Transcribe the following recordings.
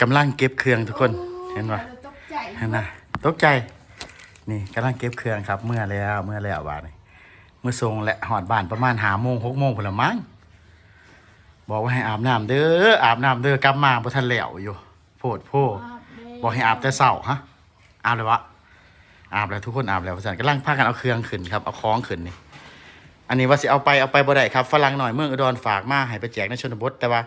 กำลังเก็บเครื่องทุกคนเห็นปะตกใจเห็นนะตกใจ นี่กำลังเก็บเครื่องครับ เมื่อแล้วเมื่อแล้วบาดนี่เมื่อทรงและหอดบ้านประมาณหาโมงหกโมงพนละมั้งบอกว่าให้อาบน้ำเด้ออาบน้ำเด้อกลับมาบ่ทันแล้วอยู่โพดโพบอกให้อาบแต่เช้าฮะอาบเลยวะอาบแล้วทุกคนอาบแล้วพระสันกำลังพากันเอาเครื่องขึ้นครับเอาคล้องขึ้นนี่อันนี้ว่าสิเอาไปเอาไปบ่ได้ครับฝรั่งหน่อยเมืองอุดรฝากมาให้ไปแจกในชนบทแต่ว่า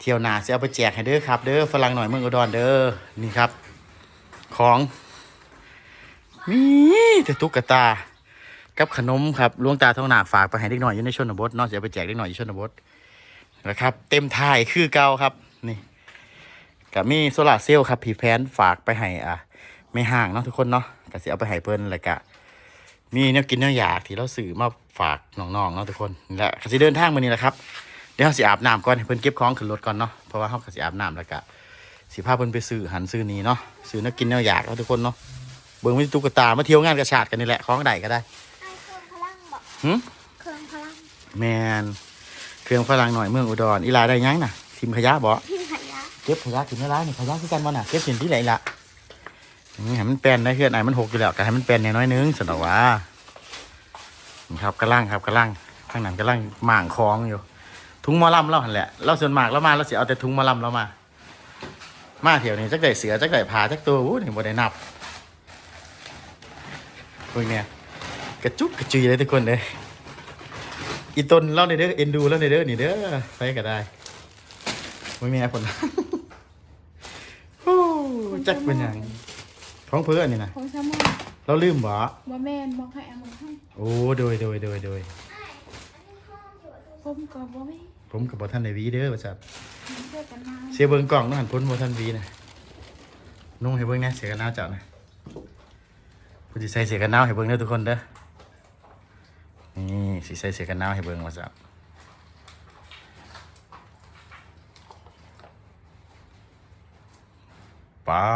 เที่ยวหน้าสิเอาไปแจกให้เด้อครับ เด้อฝรั่งหน่อยเมืองอุดรเด้อนี่ครับ ของมีแต่ตุ๊กตา กับขนมครับลวงตาทองหนาฝากไปให้เด็กหน่อยอยู่ในชนบทนาะสิเอาไปแจกเด็กหน่อยอยู่ชนบทนะครับ เต็มท้ายคือเก่าครับนี่กับมีโซลาร์เซลล์ครับผีแพนฝากไปให้อะไม่ห่างเนาะทุกคนเนาะก็สิเอาไปให้เพิ่นแล้วก็มีแนวกินแนวอยากที่เราสื่อมาฝากน้องๆเนาะทุกคนนี่แหละก็สิเดินทางมานี่แหละครับ ดี๋ยวเราสิอาบน้ำก่อนให้เพิ่นเก็บของขึ้นรถก่อนเนาะเพราะว่าเขาก็สิอาบน้ำแล้วก็สิพาเพิ่นไปซื้อหันซื้อนี้เนาะซื้อแนวกินแนวอยากเนาะทุกคนเนาะเบิ่งมีตุ๊กตามาเที่ยวงานกระชาดกันนี่แหละของใดก็ได้ไอ้เครื่องพลังบอกหึเครื่องพลังแมนเครื่องฝรั่งหน่อยเมืองอุดรอีลาได้ยังน่ะทีมขยะบ่พิมขยะเก็บขยะกินไม่ร้ายนี่ขยะคือกันบ่น่ะเก็บสินที่ไหนล่ะนี่ให้มันแปลนได้เพื่อนไอ้มันหกอยู่แล้วก็ให้มันแปลนน้อยๆนึงสนอกว่านี่ครับกระลังครับกระลังข้างนั้นกระลังหม่างคล้องอยู่ ถุงหมอลำเราหันแหละเราส่วนมากเรามาเราเสียเอาแต่ถุงหมอลำเรามา มาเที่ยวนี้จักได้เสือจักได้ผาจักตัวอู้นี่บ่ได้นับพวกเนี้ยกระจุกกระจุยเลยทุกคนเลยอีตนเล่าในเด้อเอ็นดูเล่าในเด้อนี่เด้อไปก็ได้พวกเนี้ยคนโอ้จักเป็นหยังท้องเพื่อนนี่นะของสมองเราลืมบ่บ่แม่นบอกให้เอามาให้โอ้โดยโดยโดยโดยผมก็บ่มี ผมกับบท่านในวีเด้อประจับเพื่อกันมาเสียเบิ้งกล่องน้องหันพ้นบท่านวีนะนุ่งให้เบิ้งนะเสียกันหนาวเจ้านะผู้ที่ใส่เสียกันหนาวให้เบิ้งเด้อทุกคนเด้อนี่สิใส่เสียกันหนาวให้เบิ้งมาจับป๊า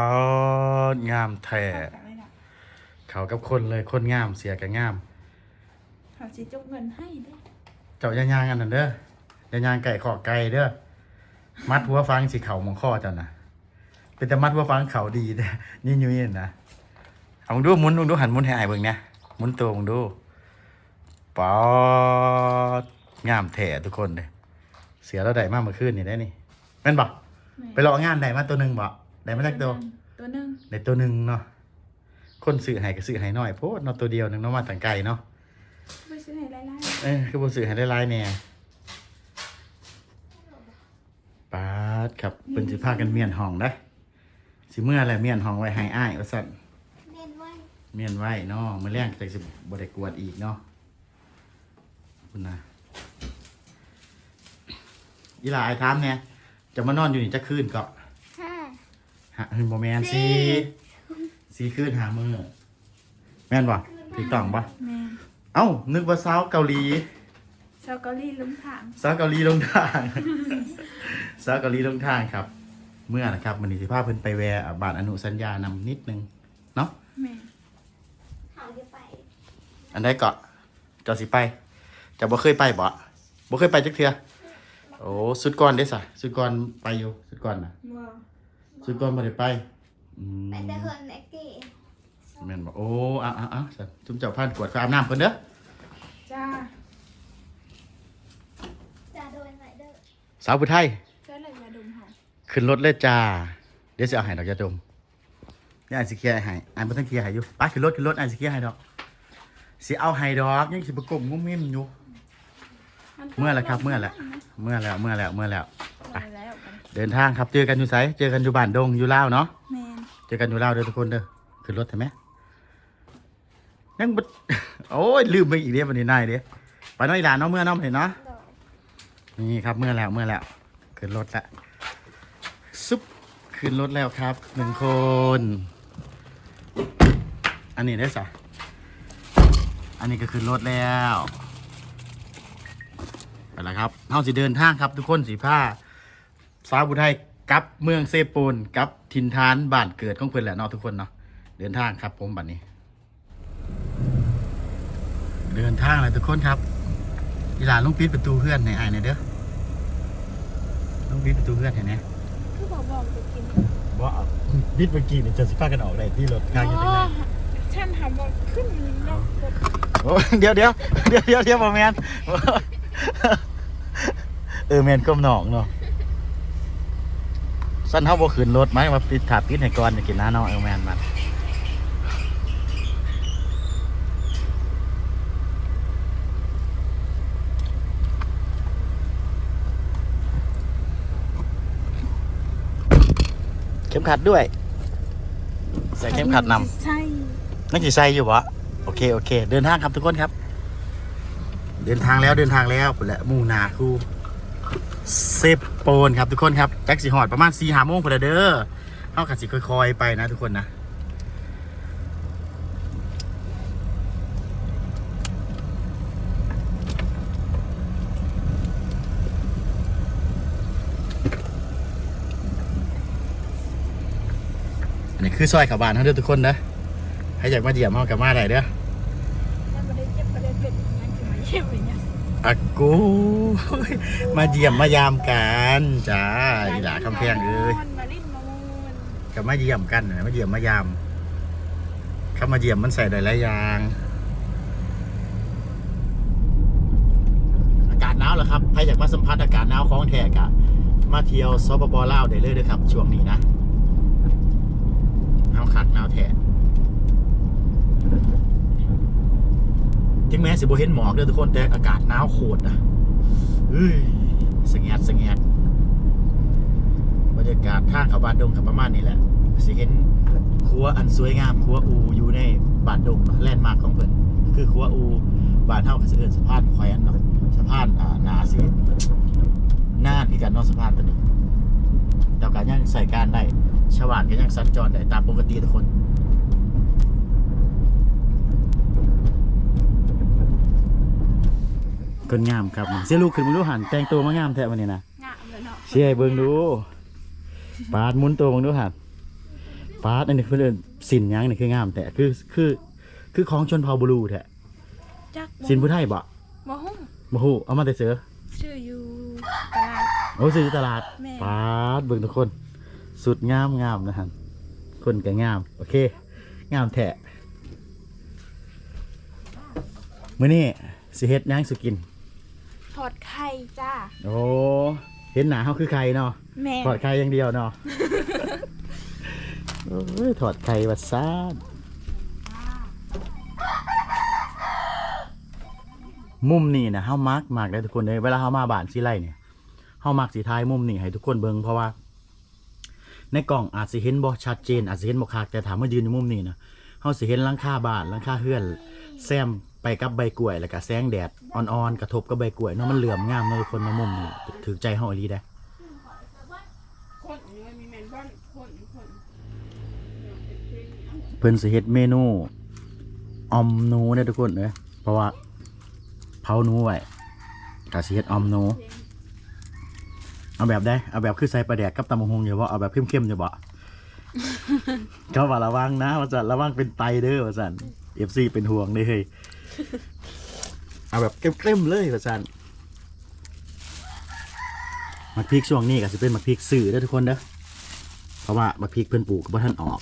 ดงามแท้ไม่ได้เขากับคนเลยคนงามเสียกันงาม เขาสิจกเงินให้เด้อเจ้าย่างยางๆอันนั้นเด้อ อย่ายางไก่ขอไก่เด้อมัดหัวฟังสิเข่ามองข้อเจ้านะเป็นแต่มัดหัวฟังเขาดีเด้อนี่ยุ้ยๆนะเอามึงดูหมุนมึงดูหันหมุนให้อายเบิ่งเนี่ยหมุนตัวมึงดูป๊อดงามแท้ทุกคนเลยเสียแล้วได้มากเมื่อคืนนี่ได้นี่แม่นบ่ไปรองานได้มาตัวหนึ่งบ่ได้มาจากตัวตัวหนึงได้ตัวหนึ่งเนาะคนสื่อให้ก็สื่อให้น้อยโพดเนาะตัวเดียวหนึงเนาะมาต่างไกลเนาะบ่ซื้อให้หลายเออคือบ่สื่อให้ได้หลายแน่ป ดครับเพิ่นสิพากันเมียนห้องได้อสิเมื่อแหละเมียนห้องไว้ให้อ้ายว่าซั่นๆเน้นไว้เมียนไว้เนาะมื้อแรงจักสิบ่ได้กวดอีกเนาะคุณนะอีหลาไอ้ถามเนี่ยจะมานอนอยู่นี่จักคืนก็ห้าหาเฮ้ยบ่แม่นสิสิคืนหามื้อแม่นบ่ถูกต้องบ่แม่นเอ้านึกว่าสาวเกาหลี ชาวเกาหลีลุงถามสาวเกาหลีลงทางสาวเกาหลีลงทางครับ เมื่อนะครับมันนี้สิพาเพิ่นไปแวะบ้านอนุสัญญานำนิดนึงเนาะแม่นเขาจะไปอันใดเกาะเจ้าสิไปเจะบ่เคยไปบ่บ่เคยไปจักเทื่อโอ้สุดก่อนเด้ซะสุดก่อนไปอยู่สุดก่อนน่ะ บ่สุดก่อนบ่ได้ไปอืมไปแต่เฮินแอกกี้แม่นบ่โอ้อะอะอะซั่นจุ่มเจ้าพานกวดไปอาบน้ำเพิ่นเด้อจ้าจ้าโดนไหนเด้อ สาวผู้ไทยใช่เลยยาดมเฮาขึ้นรถเลยจ้า เดี๋ยวสิเอาให้ดอกยาดมนี่ไอ้สิเคลียร์ให้ไอ้บ่ต้องเคลียร์ให้อยู่ไปขึ้นรถขึ้นรถไอ้สิเคลียร์ให้ดอกสิเอาให้ดอกยังสิประกบงุ้มมิ้มอยู่ เมื่อแล้วครับ เมื่อแล้วเมื่อแล้วเมื่อแล้วเมื่อแล้ว ไป แล้วกันเดินทางครับเจอกันอยู่ไสเจอกันอยู่บ้านดงอยู่ลาวเนาะ แม่นเจอกันอยู่ลาวเด้อทุกคนเด้อขึ้นรถเห็นไหมยังบ่โอ้ยลืมไปอีกเด้อวันนี้นายเด้อไปน้อยหลานเนาะเมื่อเนาะเห็นเนาะ โดย นี่ครับเมื่อแล้วเมื่อแล้วขึ้นรถล้วซุปขึ้นรถแล้วครับหนึ่งคน อันนี้ได้สะอันนี้ก็ขึ้นรถแล้วไปแล้วครับเฮาสิเดินทางครับ ทุกคนสีผ้าสาวบุไทยกับเมืองเซปูนกับทินทานบ้านเกิดของเพื่อนแหละเนาะทุกคนเนาะเดินทางครับผมบัดนี้ เดินทางเลยทุกคนครับ อีหลานลุงปิดประตูเพื่อนในไอ้ายหน่อยเด้อลุงปิดประตูเพื่อนเห็นไหมคือบอกบอกจะกินบ่เอาบิดเมื่อกี้นี่จะสิพากันออกได้ที่รถกลางอยู่ตรงไหนฉันทำบอกขึ้นนอกรถโอ้ยเดี๋ยวเดี๋ยวเดี๋ยวเดี๋ยวเดี๋ยวบ่แม่นเออแม่นก้มหนองเนาะสั้นเฮาบ่ขึ้นรถไหมมาปิดถาปิดให้ก่อนจะกินน้าเนาะเออแม่นมัน เข็มขัดด้วย ใส่เข็มขัดนำใช่นั่นกี่ไซอยู่วะโอเคโอเค เดินทางครับทุกคนครับ เดินทางแล้วเดินทางแล้วและมุ่งหนาคูเซปโปนครับทุกคนครับแจ็คสีหอดประมาณสี่หาโมงพุ่นละเด้อเข้ากับสิค่อยๆไปนะทุกคนนะ คือซอยเขาบานเขาเด้อทุกคนนะใครอยากมาเยี่ยมเขากับมาได้เด้อถ้าไม่ได้เจ็บไม่ได้เป็นงั้นจะมาเยี่ยมอย่างเงี้ยอากูมาเยี่ยมมายามกันจ้าอีหลาคำแพงเอ้ยมาลิ้นมามูนกับมาเยี่ยมกันนะมาเยี่ยมมายามคำมาเยี่ยมมันใส่ได้หลายอย่างอากาศหนาวเหรอครับใครอยากมาสัมผัสอากาศหนาวของแท้กะมาเที่ยวสปปลาวได้เลยเด้อครับ ช่วงนี้นะหนาว คักหนาวแท้ถึงแม้สิบ่เห็นหมอกเด้อทุกคนแต่อากาศหนาวโคตรนะเฮ้ยสงแงดสงแงดบรรยากาศท่าเขาบ้านดงกับประมาณนี้แหละสิเห็นครัวอันสวยงามครัวอูอยู่ในบ้านดงเนาะแลนด์มาร์คของเพิ่นคือครัวอูบ้านเฮาก็สิเอิ้นสะพานแขวนเนาะสะพานอ่าหนาสิน่านคือกันเนาะสะพานตัวนี้แต่การยังใส่การได้ ชาวบ้านก็ยังสัญจรได้ตามปกติทุกคนคนงามครับเสียลูกขึ้นมาดูหันแต่งตัวมางามแท้วันนี้นะงามเลยเนาะเสียให้เบิ่งดูปาดหมุนตัวเบิ่งดูหันปาดอันนี้คือเรื่องสินหยังนี่คืองามแต่คือคือ คือของชนเผ่าบลูแท้จักสินผู้ไทยบ่มาหุ้มบ่ฮู้เอามาแต่เสือชื่ออยู่ตลาดโอ้ซื้ออยู่ตลาดแม่ปาดเบิ่งทุกคน สุดงามงามนะฮันคนก็งาม โอเค งามแท้มื้อนี้สิเฮ็ดหยังสุกิน ถอดไข่จ้า โอ้เห็นหนาเฮาคือใครเนาะแม่ถอดไข่อย่างเดียวเนาะโอ้ยถอดไข่วัดซาดมุมนี่นะเฮามักมากเลยทุกคนเลยเวลาเฮามาบ้านสิไลเนี่ยเฮามักสิทายมุมนี่ให้ทุกคนเบิ่งเพราะว่า ในกล่องอาจสิเห็นบ่ชัดเจน อาจสิเห็นบ่คักแต่ถามว่ายืนอยู่มุมนี้นะเฮาสิเห็นหลังคาบ้านหลังคาเฮือนแซมไปกับใบกล้วยแล้วก็แสงแดดอ่อนๆกระทบกับใบกล้วยเนาะมันเหลื่อมงามเนาะทุกคนในมุมนี้ถือใจเฮาอีหลีได้เพิ่นสิเฮ็ดเมนูออมหนูเด้อทุกคนเด้อเพราะว่าเผาหนูไว้ก็สิเฮ็ดออมหนู เอาแบบได้เอาแบบคือใส่ปลาแดกกับตำบักหุ่งอยู่บ่เอาแบบเข้มๆอยู่บ่ก็ว่าระวังนะว่าซั่นระวังเป็นไตเด้อว่าซั่น FC เป็นห่วงเด้อเฮ้ยเอาแบบเข้มๆเลยว่าซั่นมักพริกช่วงนี้ก็สิเป็นมักพริกสื่อเด้อทุกคนเด้อเพราะว่ามักพริกเพิ่นปลูกก็บ่ทันออก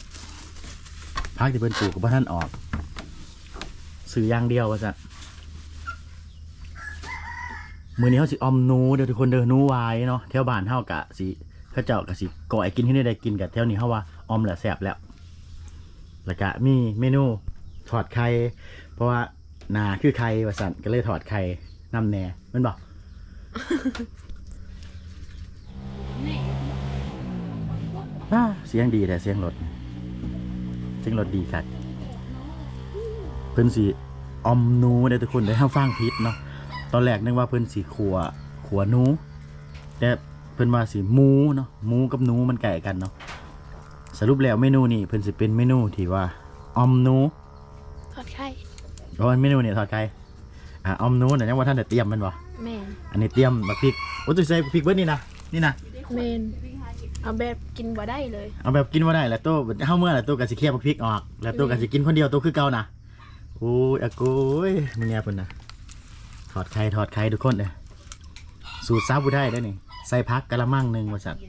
พักที่เพิ่นปลูกกับท่านออกสื่ออย่างเดียวว่าจะ มือนี้เขาสิออมหนูเดี๋ยวทุกคนเด้อหนูวายเนาะแถวบ้านเฮากะสิเขาเจ้ากะสิก่อยกินที่นี่ได้กินกับแถวนี้เฮาว่าออมแล้วแซ่บแล้วแล้วก็มีเมนูถอดไข่เพราะว่าหนาคือไข่ว่าสั่นก็เลยถอดไข่นำแหน่แมันบอกอ่าเสียงดีแต่เสียงรถเสียงรถดีครับเพิ่นสีออมหนูเด้อทุกคนได้ห้าฟังพิษเนาะ ตอนแรกนึกว่าเพิ่นสีขัวขัวหนูแต่เพิ่นว่าสีหมูเนาะหมูกับหนูมันไก่กันเนาะสรุปแล้วเมนูนี้เพิ่นสิเป็นเมนูที่ว่าออมหนูถอดไข่เพราะว่าเมนูเนี่ยทอดไก่อ่าออมหนูเนี่ยยังว่าท่านได้เตรียมมันบ่แม่อันนี้เตรียมบักพริกโอ้ยตัวใส่พริกเบิดนี่นะนี่นะเมนเอาแบบกินบ่ได้เลย เอาแบบกินมาได้แล้วตัวเฮาเมื่อแล้วตัวก็สิเคลียร์บักพริกออก แล้วตัวก็สิกินคนเดียวตัวคือเก่านะโอ้ยอากูยมึงเนี่ยเพิ่นนะ ถอดไข่ถอดไข่ทุกคนเลยสูตรซับกูได้ได้นี่ใส่พักกะละมังหนึ่งว่าสัตว์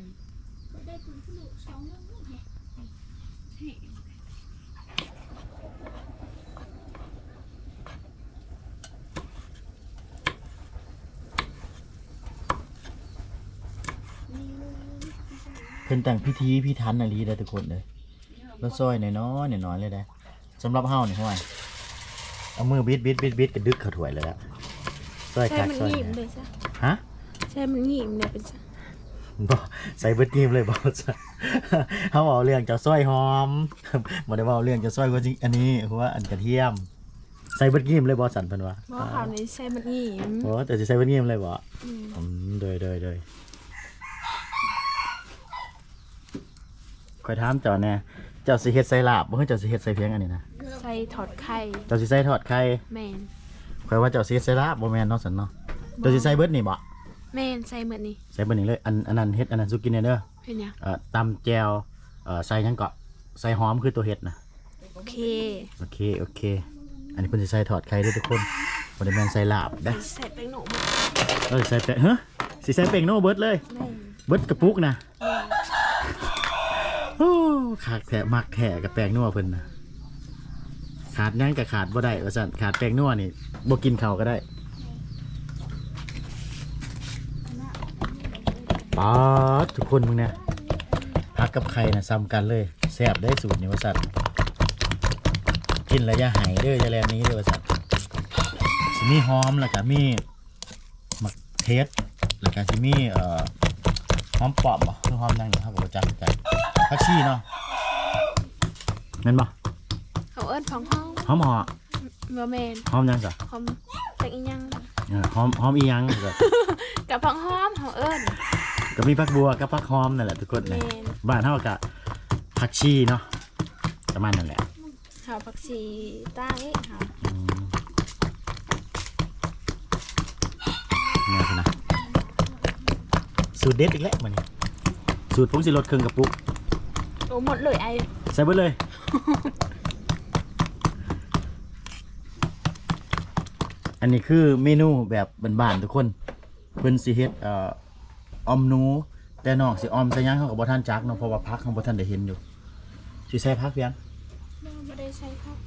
เพิ่นแต่งพิธีพิทันนาลีได้ทุกคนเลยแล้วซอยหน้อยๆหน่อยเลยได้สำหรับเฮาเนี่ยห่วยเอามือบิดบิดบิดบิดกระดึกเข้าถวยเลยแล้ว ซอยใช่คักมันซอยงีบแหเลน่ยจ้ะฮะใช่มันงีบเลยเป็นจ้ะบ่ใส่เบิดกีมเลยบ่จ้ะเฮาเอาเรื่องเจ้าซอยหอมบ่ได้เว้าเรื่องเจ้าซอยว่าจริงอันนี้เพราะว่าอันกระเทียม ใส่เบิดกีมเลยบ่สันเพิ่นว่า เพราะเขาวนี้ใช่มันงีบโอ้แต่สิใส่เบิดกีมเลยบ่อืมอืมโดยโดยโดยคอยถามเจ้าแน่เจ้าสิเฮ็ดใส่ลาบบ่คือเจ้าสิเฮ็ดใส่เพียงอันนี้นะใส่ถอดไข่เจ้าสิใส่ทอดไข่แมน คอยว่าเจ้าสิเฮ็ดใส่ลาบบ่แม่นเนาะสันเนาะเจ้าสิใส่เบิดนี่บ่แมนใส่เหมือนนี้ใส่เบิดนี่เลยอันอันนั้นเฮ็ดอันนั้นสุกินเนี่ยเด้อเป็นยังเอ่อตำแจวเอ่อใส่หยังเกาะใส่หอมคือตัวเฮ็ดนะโอเคโอเคโอเค อันนี้เพิ่นสิใส่ทอดไข่เด้อทุกคนบ่ได้แม่นใส่ลาบเด้อใส่แป้งหนูมาเอ้ยใส่แป้งเฮ้อสิใส่แป้งโนเบิดเลยแม่นเบิดกระปุกนะแม่นโอ้ขาดแถะมักแถะกับแป้งนัวเพิ่นนะ ขาดหยังกับขาดบ่ได้ว่าซั่นขาดแป้งนัวนี่บ่กินข้าวก็ได้ป๊าดทุกคนมึงเนี่ยผักกับไข่น่ะซ้ำกันเลยแซ่บได้สูตรนี่ว่าซั่นกินแล้วอย่าหายเด้ออย่าแลนหนี้เด้อว่าซั่นสิมีหอมแล้วก็มีมักเทศแล้วก็สิมีเอ่อหอมปอมบ่คือหอมหยังนี่ครับบ่รู้จักจักผักชีเนาะแม่นบ่ เขาเอิ้นของห้องหอมหอบอแมนหอมหยังซะหอมแต่อีหยังเออหอมหอมอีหยังก็กับผักหอมเขาเอิ้นก็มีผักบัวกับผักหอมนั่นแหละทุกคนแมเลยนบ้านเฮาก็ผักชีเนาะประมาณนั่นแหละเขาผักชีใต้เขาอืมเนี่ยคือนะสูตรเด็ดอีกแล้วมันนี่สูตรผงสิรสเครื่องกระปุกโอ้หมดเลยไอ ใส่เบิดเลย อันนี้คือเมนูแบบบ้านๆทุกคน เพิ่นสิเฮ็ดเอ่อออมหนู แต่น้องสิออมใส่หยังเขาก็บ่ทันจักเนาะเพราะว่าพักเขาบ่ทันได้เห็นอยู่สิใส่พักเพียงไม่ได้ใช้ครับ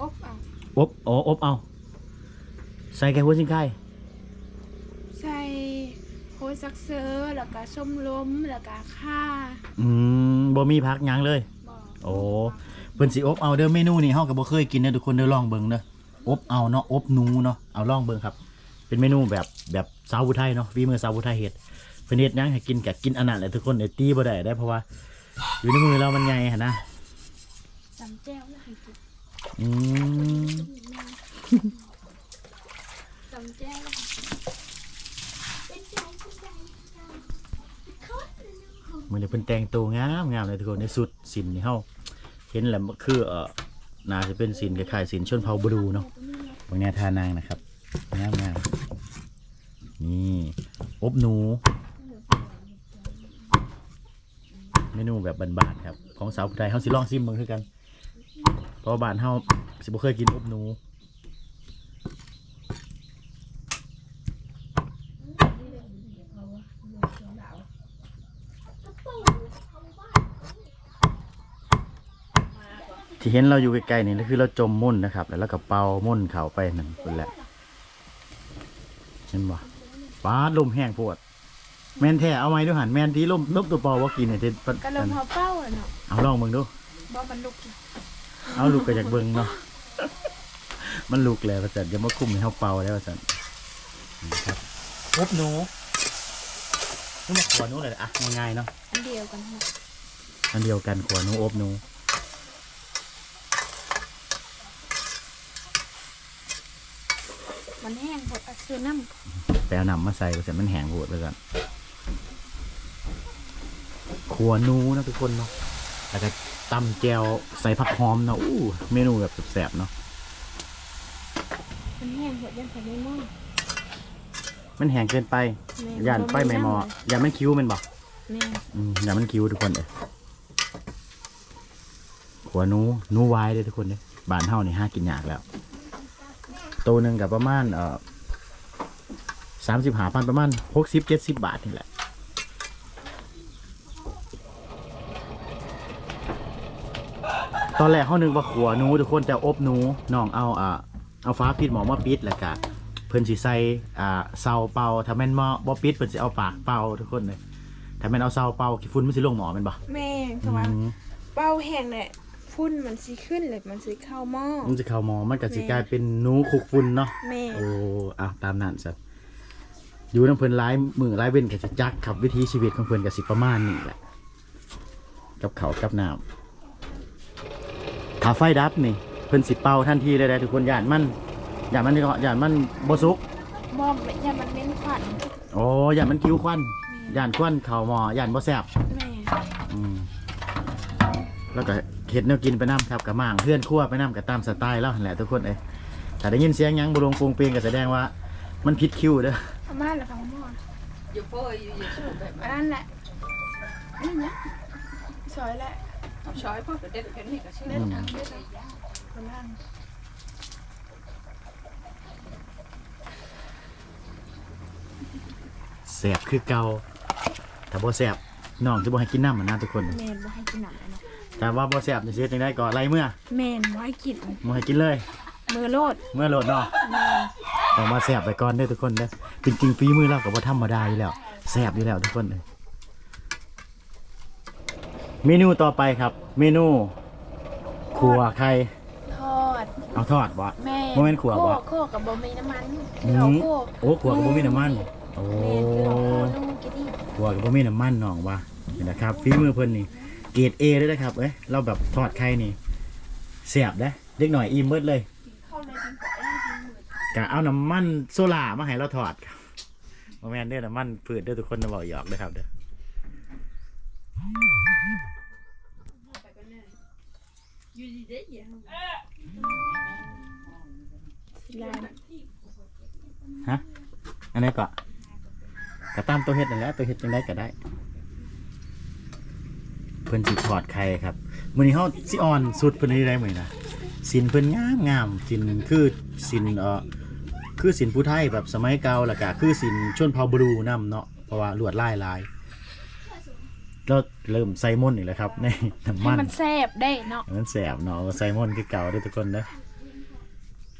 อบเอาอบอ๋ออบเอา ใส่แกงหัวชิงไข่ใส่โคซักเซอร์แล้วก็ส้มล้มแล้วก็ข่าอืมบ่มีพักหยังเลย บอกโอ้ เพิ่นสิอบเอาเด้อเมนูนี้เฮาก็บ่เคยกินเด้อทุกคนเด้อลองเบิ่งเด้อ อบเอาเนาะอบหนูเนาะเอาลองเบิ่งครับ เป็นเมนูแบบแบบสาวผู้ไทยเนาะฝีมือสาวผู้ไทยเฮ็ดเพิ่นเฮ็ดหยังให้กินก็กินอันนั้นแหละทุกคนไอ้ตีบ่ได้ได้เพราะว่า อยู่ในมือเรามันใหญ่หั่นนะจำแจ้วแล้วให้กินอืมจำแจ้วแล้วมื้อนี้เพิ่นแต่งตัวงามงามเลยทุกคนในสุดสินนี่เฮาเห็นแล้วมันคือเอ่อ น่าจะเป็นสินคล้ายๆสินชนเผ่าบรูเนาะบางแนทานางนะครับงามงามนี่อบหนู เมนูแบบบานๆครับ ของสาวผู้ไทยเฮาสิลองซิมเหมือกัน เพราะว่าบ้านเฮาสิบ่เคยกินอบหนู ที่เห็นเราอยู่ใกล้ๆนี่ก็คือเราจมมุ่นนะครับ แล้วเราก็เป่ามุ่นเขาไปนั่นเป็นแหละเห็นบ่ฟ้าลมแห้งโพดแมนแท้เอาไม้ด้วยหันแมนที่ลมลมตัวเปอว่ากินเนี่ยเด็ดกระลมหัวเป้าอะเนาะเอาลองเบิ่งดูบ่มันลุกนะเอาลูกก็อยากเบิ่งเนาะมันลูกแล้วว่าซั่นอย่ามาคุมให้เฮาเป่าแล้วว่าซั่นนี่ครับอบหนูนี่มาขวหนูเลยอะง่ายๆเนาะอันเดียวกันหมดอันเดียวกันขวหนูอบหนู มันแห้งหมดอะซื้อน้แต่เอาน้ำมาใส่ว่าซั่นมันแห้งโพดว่าซั่นขวหนูนะทุกคนเนาะแล้วก็ตำแจวใส่ผักหอมเนาะอู้เมนูแบบแซ่บๆเนาะำมันแห้งหมดยังใส่ไม่หม้อมันแห้งเกินไปแม่ย่านไฟไม่มออย่านมันคิ้วแมันบอกแม่อืมอย่านมันคิ้วทุกคนเลยหัวหนูหนูวายเลยทุกคนเลยบานเท่านี่ห้ากินยากแล้ว ตัวหนึ่งกับประมาณเอ่อสามสิบหาพันประมาณหกสิบเจ็ดสิบบาทนี่แหละตอนแรกเขานึกว่าขัวหนูทุกคนแต่อบหนูน้องเอาอ่าเอาฟ้าปิดหมอมาปิดแล้วก็เพิ่นสิใส่อ่าเสาเป่าถ้าแม่นหมอบ่ปิดเพิ่นสิเอาปากเป่าทุกคนเลยถ้าแม่นเอาเสาเป่าขี้ฝุ่นมันสิลงหมอแม่นบ่แม่นเพอืราะว่ามเป้าแห้งแหละ ฝุ่นมันสิขึ้นเลยมันสิเข้าหม้อ มันสิเข้าหมอมันก็สิกลายเป็นหนูคุกฝุ่นเนาะแม่นโอ้เอาตามนั้นซะอยู่น้ำเพิ่นหลายมือหลายเว้นก็สิจักครับวิถีชีวิตของเพิ่นก็สิประมาณนี้แหละกับเขาวกับน้ำถ้าไฟดับนี่ เพิ่นสิเป่าทันทีเลยได้ทุกคนย่านมันย่านมันย่านมันบ่สุก มอมอย่ามันเน้นขวัญโอ้ย่านมันคิ้วควันย่านควันเข้าหม้อย่านบ่แซ่บแม่อืมแล้วก็ เฮ็ดแนวกินไปน้ำครับกับม่างเพื่อนครั่วไปน้ำกับตามสไตล์แล้วหั่นแหละทุกคนเอ้ยถ้าได้ยินเสียงหยังบุรงปรุงเปรียงก็แสดงว่า มันผิดคิวเด้ออาม่าเหรอคะหม้ออยู่โป้ยอยู่อยู่สูบแบบอันนั้นแหละนี่นะสวยแหละเอาช้อยพ่อไปเด็ดเพนนี่ก็ชื่อเล่นทางเล่นคนล่างแสบคือเก่าถ้าบ่แสบ น้องจะบ่ให้กินน้ำมันนะทุกคน แมนบ่ให้กินหนังเนาะแต่ว่าบ่แสบนี่สิเฮ็ดจังได๋ก็ไล่เมื่อแมนบ่ให้กินบ่ให้กินเลย มือโลดเมื่อโหลดเนาะแม่นต้องมาแสบไปก่อนเด้อทุกคนเด้อจริงๆฝีมือเราก็บ่ธรรมดาอยู่แล้วแสบอยู่แล้วทุกคนเลยเมนูต่อไปครับ เมนูขัวไข่ทอดเอาทอดบ่ แม่บ่แม่นขัวบ่ โคกับบ่มีน้ำมันอืเรามโคโอ้ขัวกับบ่มีน้ำมัน โอ้แม่นคือเราโคนุ่งกินนี่ขัวกับบ่มีน้ำมันหนองว่านี่นะครับฝีมือเพิ่นนี่เกรด A เลยนะครับเอ้ยเราแบบทอดไข่นี่แซ่บเด้เด็กหน่อยอิ่มเบิดเลยเข้าเลยกินก่อนได้กินหมดกะเอาน้ำมันโซล่ามาให้เราถอดครับโมแมนเด้อน้ำมันพืชเด้อทุกคนนะบอกหยอกเด้อครับเด้ออยู่ดีได้ยังสิลายฮะอันนี้ก็กระตามตัวเฮ็ดนั่นแหละตัวเฮ็ดจังได้ก็ได้ เพิ่นสิถอดไข่ครับมื้อนี้เฮาสิออนสุดเพิ่นนี่ได้มื้อนี้นะสินเพิ่นงามงามสินคือสินเอ่อคือสินผู้ไทยแบบสมัยเก่าแล้วก็คือสินชนเผ่าบรูนํเนาะเพราะว่าลวดลายลายแล้วเริ่มใส่มนต์อีกแล้วครับในน้ำให้มันมันแซ่บได้เนาะมันแสบเนาะไซมอนคือเก่าเด้วยทุกคนเด้อ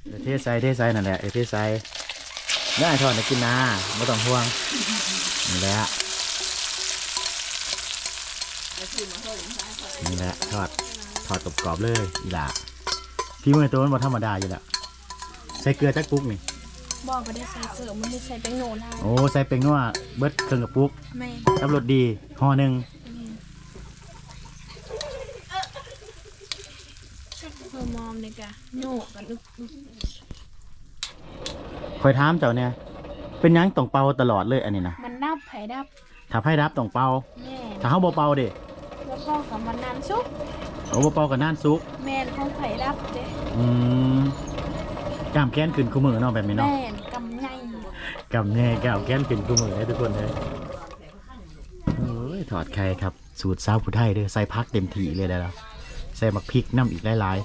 เดี๋ยวเทใส่เทใส่นั่นแหละเอเทใส่ ได้ทอดนะกินนาไม่ต้องห่วงนี่แหละนี่แหละทอดทอดกรอบๆเลยอีหล่าพี่มือตัวมันบ่ธรรมดาอยู่แล้วใส่เกลือจักปุ๊กนี่บอกบ่ได้ใส่เกลือมันได้ใส่แป้งโนลาโอ้ใส่เป็งนัวเบิดเครื่องกับปุ๊กแม่กับรสดีห่อหนึ่งเพื่อมอมเลยกะโน่กับลูกค อยถามเจ้าเนี่ย เป็นหยังต้องเป่าตลอดเลยอันนี้นะมันดับไผดับถ้าไพ่รับต้องเป่าแม่ถ้าเขาบ่เป่าเด้แล้วพ่อกับมันนานซุปเอาบ่เป่ากับน่านซุกแม่นของไผดับเด้อืมกล้ามแค้นขึ้นคู่มือเนาะแบบนี้เนาะแม่นกำไงกล้ามแน่กล้ามแค้นขึ้นคู่มือให้ทุกคนเลยโอ้ยถอดไข่ครับ สูตรสาวผู้ไทยเด้อใส่พักเต็มที่เลยได้แล้ว ใส่มักพริกน้ำอีกหลาย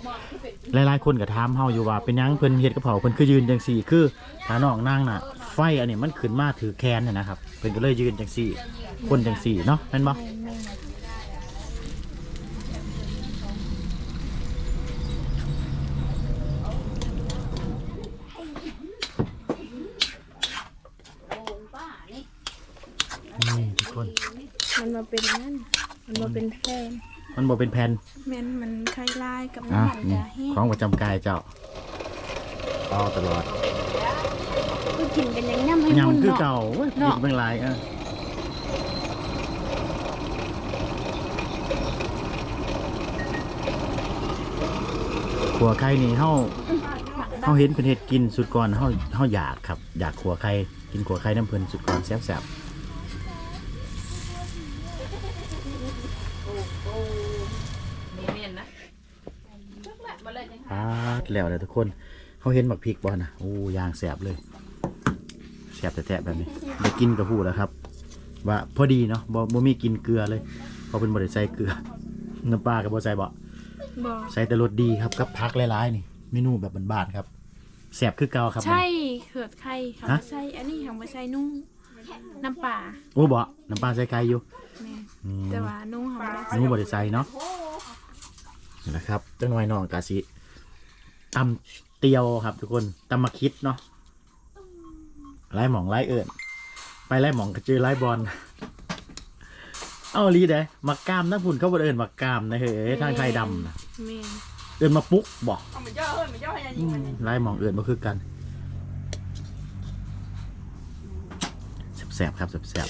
ๆ หลายๆ คนก็ถามเฮาอยู่ว่าเป็นยังเพิ่นเฮ็ดกระเพราเพิ่นคือยืนจังซี่คือถ้าน้องนั่งน่ะ ไฟอันนี้มันขึ้นมาถือแคนน่ะนะครับเพิ่นก็เลยยืนจังซี่ คนจังซี่เนาะแม่นบ่แม่นแม่นนี่ทุกคน มันมาเป็นนั่น มันมาเป็นแฟน มันบ่เป็นแผ่นแม่นมันคล้ายลายกับอะน้ำมันนี่จะแห้งของประจำกายเจ้าเอาตลอดคือกินกันยังย่ำให้ยำคือเนาะเก่าเว้ยเนาะกินเป็นไรเออขัวไข่นี่เฮาเฮาเห็นเพิ่นเฮ็ดกินสุดก่อนเฮาเฮาอยากครับ อยากขัวไข่กินขัวไข่น้ำเพิ่นสุดก่อนแซ่บมีเมียนนะจักละมาเลยจัง ๆปาด แล้วเลยทุกคนเฮาเห็นบักพริกบ่น่ะโอ้ย่างแซ่บเลยแซ่บแท้ๆแบบนี้ได้กินกับผู้แล้วครับ ว่าพอดีเนาะบ่บ่มีกินเกลือเลยเพราะเพิ่นบ่ได้ใส่เกลือน้ำปลาก็บ่ใส่บ่บ่ใส่แต่รสดีครับกับพักหลายๆนี่เมนูแบบบ้านๆครับแสบคือเก่าครับใช่เขือดไข่ค่ะฮะบ่ใส่อันนี้ค่ะบ่ใส่นุ่งน้ำปลาโอ้บ่น้ำปลาใส่ไก่อยู่แม่อืมแต่ว่านุ่งค่ะบ่ได้ใส่นูบ่ได้ใส่เนาะนี่นะครับจังหน่อยน้องกาสิ ตำเตียวครับ ทุกคนตำมาคิดเนาะไล่หมองไล่เอิญไปไล่หมองกระจือไล่บอลเอาลีได้มักกามนะพุ่นเขาบ่ได้เอิ้นมักกามนะเฮ้ยทางไทยดำนะแม่นเอิ้นมาปุ๊กบ่เอามันย่อเฮ้ยมันย่อให้ยังยิงมันลายหมองเอิ้นบ่คือกันแซ่บๆครับแซ่บ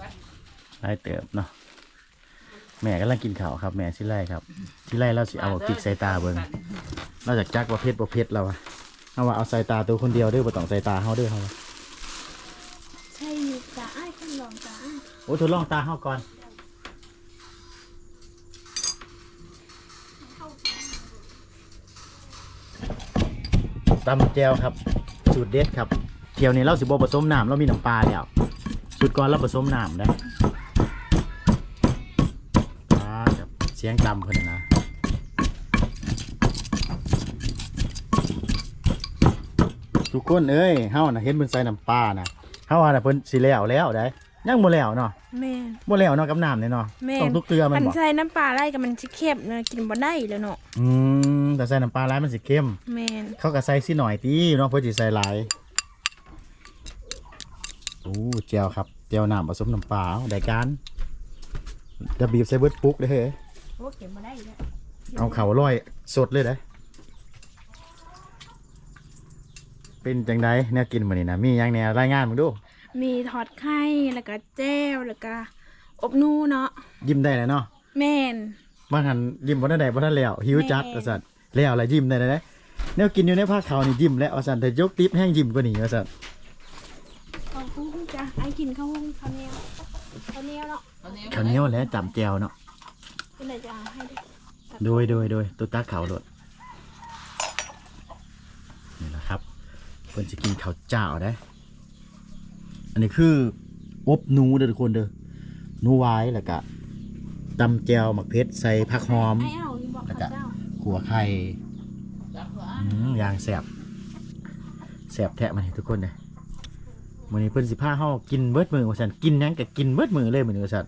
ๆลายเติบเนาะ แม่กำลังกินข้าวครับ แม่สิไล่ครับสิไล่เราสิเอาพริกใส่ตาเบิ่งนอกจากจักว่าเผ็ดบ่เผ็ดแล้วอะเอาว่าเอาใส่ตาตัวคนเดียวเด้อบ่ต้องใส่ตาเฮาเด้อเฮาว่าใช่อยู่ตาอ้ายคนลองตาอ้ายโอ้ทดลองตาเฮาก่อนตำแจวครับ สูตรเด็ดครับเที่ยวนี้เราสิบ่ผสมน้ำเรามีน้ำปลาแล้วสูตรก่อนเราผสมน้ำได้ปลาครับ เสียงตำเพิ่นน่ะนะทุกคนเอ้ยเฮาน่ะเห็นเพิ่นใส่น้ำปลาน่ะเฮาว่าน่ะเพิ่นสิแล้วแล้วได้ยังบ่แล้วเนาะแม่น บ่แล้วเนาะกับน้ำเนี่ยเนาะแม่น ต้องทุกเกลือมันคันบ่ใส่น้ำปลาไรกับมันสิเข้มเนาะกินบ่ได้แล้วเนาะอืมแต่ใส่น้ำปลาหลายมันสิเข้มแม่นเขาก็ใส่สิหน่อยตีเนาะเพื่อสิใส่หลายโอ้เจียวครับเจียวน้ำผสมน้ำปลาเอาได้การจะบีบใส่เบิดปุ๊กเลยเฮ้ย โอ้กินบ่ได้แล้วเอาเข่าลอยสดเลยได้เป็นจังไดแนวกินมื้อนี้นะมีหยังแหน่รายงานมึงดู มีทอดไข่ แล้วก็แจ่วแล้วก็อบนูเนาะยิ้มได้เลยเนาะแม่นบางหันยิ้มบ่ได้ใดบ่ทันแล้วหิวจัดแม่ ว่าซั่นแล้วอะไรยิ้มได้เลยนะแนวกินอยู่ในผ้าขาวนี่ยิ้มแล้วว่าซั่นแต่ยกติ๊บแห้งยิ้มกว่านี้ว่าซั่นขอบคุณจ้ะไอ้กินข้าวหุงข้าวเหนียวข้าวเหนียวเนาะข้าวเหนียวแล้วจำแจวเนาะ เป็นไรจะเอาให้ด้วยโดยโดยโดยตัวตาขาวโดดนี่แหละครับเพิ่นจะกินข้าวเจ้าได้ อันนี้คืออบหนูเด้อทุกคนเด้อหนูไว้แล้วก็ตำแจวหมักเพชรใส่ผักหอม ไอ้เอานี่บอกข้าวเจ้าขัวไข่อืมอย่างแสบแสบแทะมันทุกคนเลยมื้อนี้เพิ่นสิพาเฮากินเบิดมือว่าซั่นกินหยังก็กินเบิดมือเลยมื้อนี้ว่าซั่น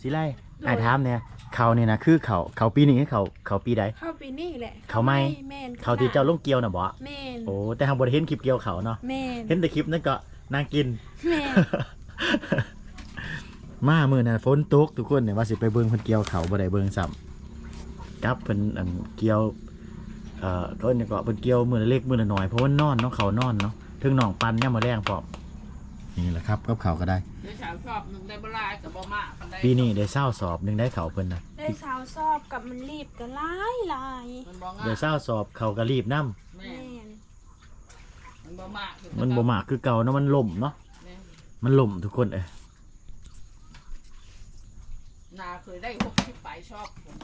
สิไล่อ้ายถามเนี่ยเขานี่นะคือเขาเขาปีนี้คือเขาเขาปีใด เข้าปีนี้แหละเขาไม่ แม่นเขาที่เจ้าลงเกียวน่ะบ่แม่นโอ้แต่ทางบ่ได้เห็นคลิปเกี่ยวเขาเนาะแม่นเห็นแต่คลิปนั่นก็นางกิน แม่นมามื้อนั้นฝนตกทุกคนเนี่ยว่าสิไปเบิ่งเพิ่นเกี่ยวเขาบ่ได้เบิ่งซ้ำกับเพิ่นอันเกี่ยวเอ่อก็เนี่ยก็เพิ่นเกี่ยวมื้อละเล็กมื้อละน้อยเพราะว่านอนเนาะเขานอนเนาะถึงหนองปันยามมื้อแรงพร้อม นี่แหละครับกับเขาก็ได้ เดี๋ยวสาวชอบหนึ่งได้บลายกับบ่มาปันใดปีนี้ได้เศร้าสอบหนึงได้เขาเพิ่นนะได้สาวสอบกับมันรีบกันหลายหลายมันบ่งาได้เศร้าสอบเขาก็รีบนํแม่แม่นมันบ่มากคือมันบ่มากคือเก่าเนาะมันล่มเนาะแม่มันล่มทุกคนเอ้ยนาเคยได้หกสิบปลายชอบผม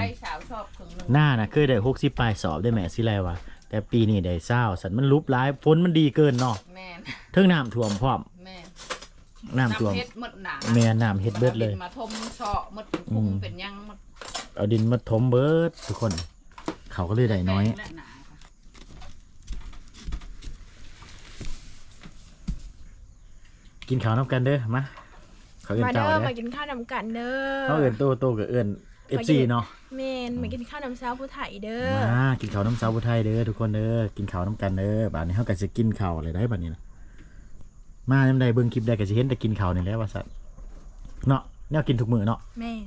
ได้สาวชอบครึ่งหนึงหน้าน่ะเคยได้60ปลายสอบได้แหม่สิไรวะ แต่ปีนี้ได้เศร้าสันมันลุบหลายฝนมันดีเกินเนาะแม่นเทิงน้ำท่วมพร้อมแม่นน้ำท่วม เฮ็ดหมดหนาแม่น้ำเฮ็ดเบิดเลยมาทมเชาะหมดคุ้มเป็นยังหมดเอาดินมาถมเบิดทุกคน เขาก็เลยได้น้อยและหนาค่ะกินข้าวน้ำกันเด้อมาเขาเอื่นมาเจ้าเด้อเด้มาอกินข้าวนำกันเด้อเขาเอื่นโตโตกับเอื่นเอฟซีเนาะ แม่นมากินข้าวนำเช้าผู้ไทยเด้อมากินข้าวน้ำสาวผู้ไทยเด้อทุกคนเด้อกินข้าวน้ำกันเด้อบ้านนี้เขาก็จะกินข้าวอะไรได้บ้านนี้นะมาจำได้เบิ่งคลิปได้ก็จะเห็นแต่กินข้าวนี่แหละว่าสัตว์เนาะแนวกินทุกมื้อเนาะแม่น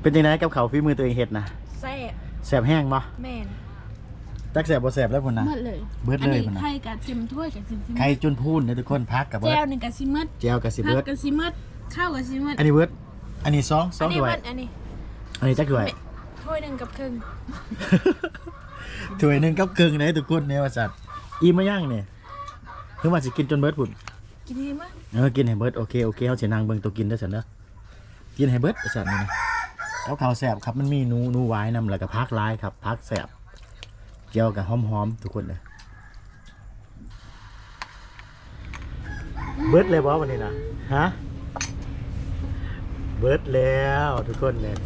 เป็นยังไงกับข้าวฝีมือตัวเองเฮ็ดนะแซ่บแสบแห้งบ่แม่นจักแสบบ่แสบแล้วพุ่นนะหมดเลยเบิดอันเลยนี้พุ่นนะไข่กับจิมถ้วยกับจิมจิมไข่จนพูนเด้อทุกคนพักกับเบิแก้ดวหนึ่งกับซิมดแจวกับสิผัเบิกดกับซิมดข้าวกับซิมดอันนี้เบิด อันนี้สองสออังนนี้ถ้วยเบิดอันนี้อันนี้จักถ้วย ถ้วยหนึ่งกับครึ่งถ้วยหนึงกับครึ่งเด้อทุกคนเนี่ยว่าสัตว์อิ่มมายังเนี่ยคือว่าสิกินจนเบิดพุ่นกินดีมั้ยเออกินให้เบิดโอเคโอเคเฮาสินั่งเบิ่งตัวกินเด้อสันเด้อกินให้เบิดไอ้สัตว์นี่นะแล้วข้าวแซ่บครับมันมีหนูหนูหวายนำแล้วก็ผักหลายครับผักแซ่บเจียวกับหอมๆทุกคนเลยเบิดเลยบ่วันนี้นะฮะ เบิดแล้วทุกคนเลย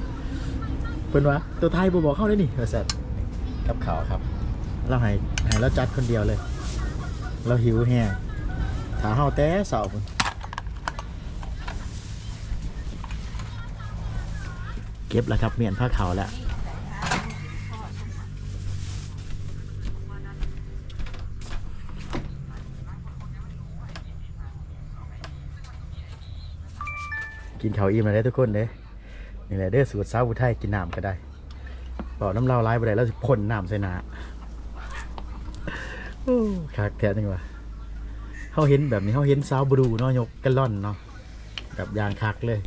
เพิ่นว่าตัวไทยบ่บอกเข้าเลยนี่ว่าซั่นกับข้าวครับ เราให้ให้เราจัดคนเดียวเลย เราหิวแฮงถ้าเฮาแต่เสาพุ่นเก็บแล้วครับเมียนผ้าขาวแล้ว กินข้าวอิ่มแล้วเด้อทุกคนเด้นี่แหละเด้อสูตรสาวผู้ไทยกินน้ำก็ได้บอกน้ำลายร้ายไปได้แล้วสิพ่นน้ำใส่หนาโอ้คักแท้จังวะเขาเห็นแบบนี้เขาเห็นสาวบรูเนาะยกกะล่อนเนาะแบบยางคักเลย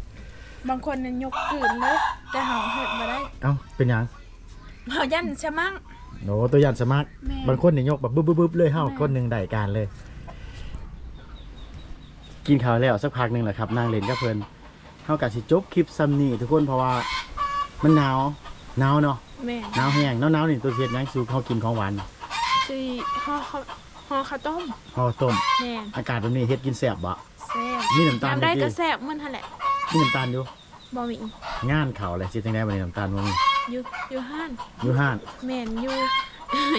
บางคนนั้นยกขืนเลยแต่เฮาเฮ็ดบ่ได้ เอ้าเป็นหยังเฮายันชะมังโอ้ตัวยันสมัครแม่บางคนนี่ยกแบบบึ๊บบึ๊บบึ๊บเลยเฮ้าคนหนึ่งได้การเลย กินข้าวแล้วสักพักหนึ่งแหละครับนางเล่นกับเพื่อน เท่ากับสิจบคลิปซัมนี่ทุกคนเพราะว่ามันหนาวหนาวเนาะแม่นหนาวแห้งหนาวหนาวนี่ตัวเสียดหยังสูเขากินของหวานสิห่อข้าวห่อข้าวต้มห่อต้ม แม่นอากาศแบบนี้เฮ็ดกินแสบบ่แซ่บมีน้ำตาลยามได้เมื่อกี้ก็แซ่บมันหั่นแหละมีน้ำตาลอยู่บ่มีงานเขาอะไรสิจังได้บ่มีน้ำตาลบ่มีอยู่อยู่ห้านอยู่ห้านแม่นอยู่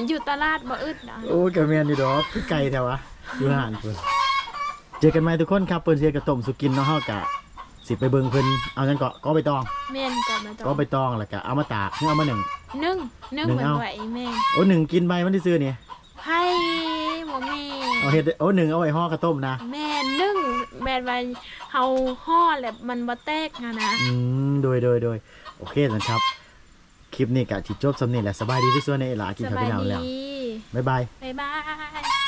อยู่ตลาดบ่อึดดอกโอ้ยก็แม่นอยู่ดอกคือไกลแท้วะอยู่ห้านเพิ่นเจอกันใหม่ทุกคนครับเพิ่นสิเฮ็ดกระต้มสุกินเนาะเฮากะ สิไปเบิ่งเพิ่นเอาจังเกาะก็ไปตอง แม่นก็มาต้ก็องไปตองแล้วก็เอามาตากเอามาหนึ่ง นึ่งนึ่งนึ่งเหมือนเอา ไหวแม่งโอ้หนึ่งกินใบมันที่ซื้อนี่ไผ่บ่แม่เอาเฮ็ดโอ้หนึ่งเอาไว้ห่อกระต้มนะแม่นึ่งแม่นว่าเฮาห่อแล้วมันบ่แตกนะนะ อืมโดยโดยโดยโอเคนะครับ คลิปนี้กะจิจบสำเนีแหละสบายดีที่สุดในหลากินสข้าวบายกินน้ำดีแล้วบ๊ายบาย บ๊ายบาย